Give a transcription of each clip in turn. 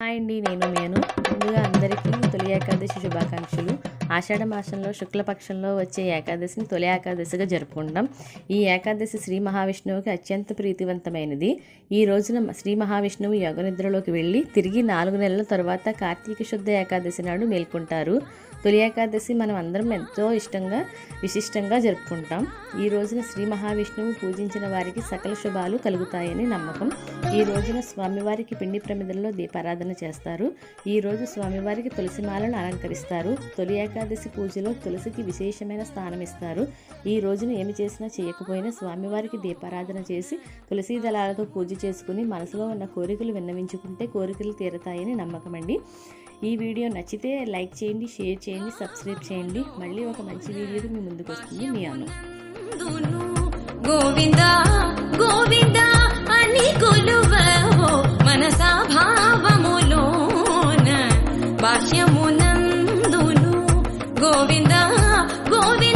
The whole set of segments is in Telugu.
హాయ్ అండి నేను మేను ముందుగా అందరికీ తొలి ఏకాదశి శుభాకాంక్షలు. ఆషాఢ మాసంలో శుక్లపక్షంలో వచ్చే ఏకాదశిని తొలి ఏకాదశిగా జరుపుకుంటాం. ఈ ఏకాదశి శ్రీ మహావిష్ణువుకి అత్యంత ప్రీతివంతమైనది. ఈ రోజున శ్రీ మహావిష్ణువు యోగనిద్రలోకి వెళ్ళి తిరిగి నాలుగు నెలల తర్వాత కార్తీక శుద్ధ ఏకాదశి నాడు మేల్కొంటారు. తొలి ఏకాదశి మనం అందరం ఎంతో ఇష్టంగా విశిష్టంగా జరుపుకుంటాం. ఈ రోజున శ్రీ మహావిష్ణువు పూజించిన వారికి సకల శుభాలు కలుగుతాయని నమ్మకం. ఈ రోజున స్వామివారికి పిండి ప్రమిదల్లో దీపారాధన చేస్తారు. ఈరోజు స్వామివారికి తులసి మాలను అలంకరిస్తారు. తొలి ఏకాదశి పూజలో తులసికి విశేషమైన స్థానం ఇస్తారు. ఈ రోజున ఏమి చేసినా చేయకపోయినా స్వామివారికి దీపారాధన చేసి తులసీ దళాలతో పూజ చేసుకుని మనసులో ఉన్న కోరికలు విన్నవించుకుంటే కోరికలు తీరతాయని నమ్మకం అండి. ఈ వీడియో నచ్చితే లైక్ చేయండి షేర్ చేయండి సబ్స్క్రైబ్ చేయండి. మళ్ళీ ఒక మంచి వీడియోతో మీ ముందుకు వస్తుంది. మీ అను. గోవిందా గోవింద అని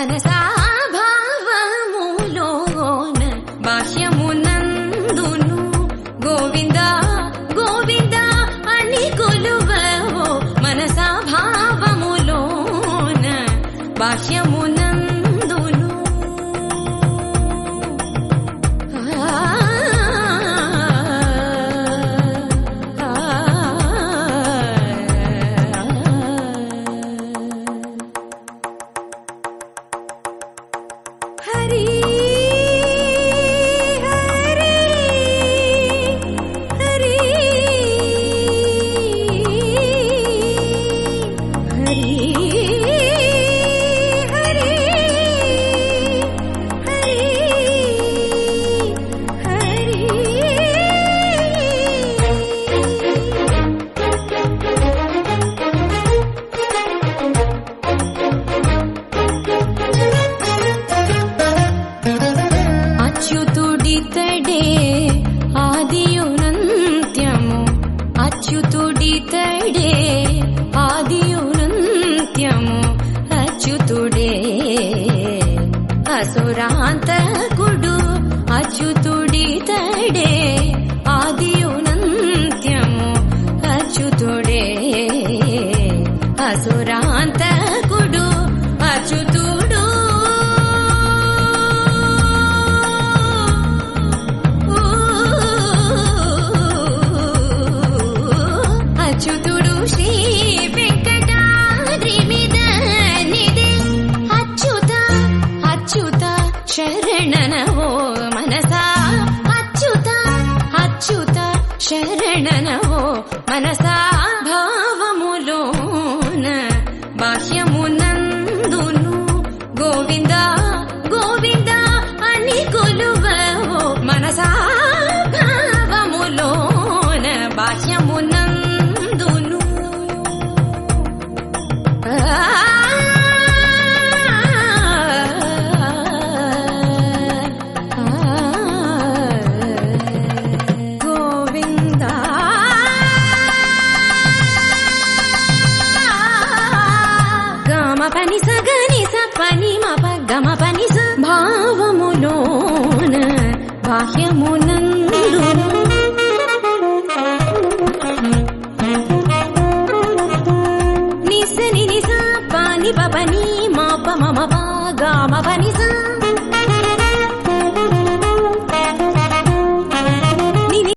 మనసా అసురాంతకుడు అచ్యుతుడితడే ఆదియునంత్యము అచ్యుతుడే అసురా శరణనవో మనసా. అచ్యుత అచ్యుత శరణనవో మనసా. భావములోన బాహ్యమునందును గోవింద గోవింద అని కొలువో మనసా. భావములోన బాహ్యమునందు తమ పని భావములోన బాహ్యమునందు. నిస ని పాని ప పని మా పమ మమ ప మ పని సా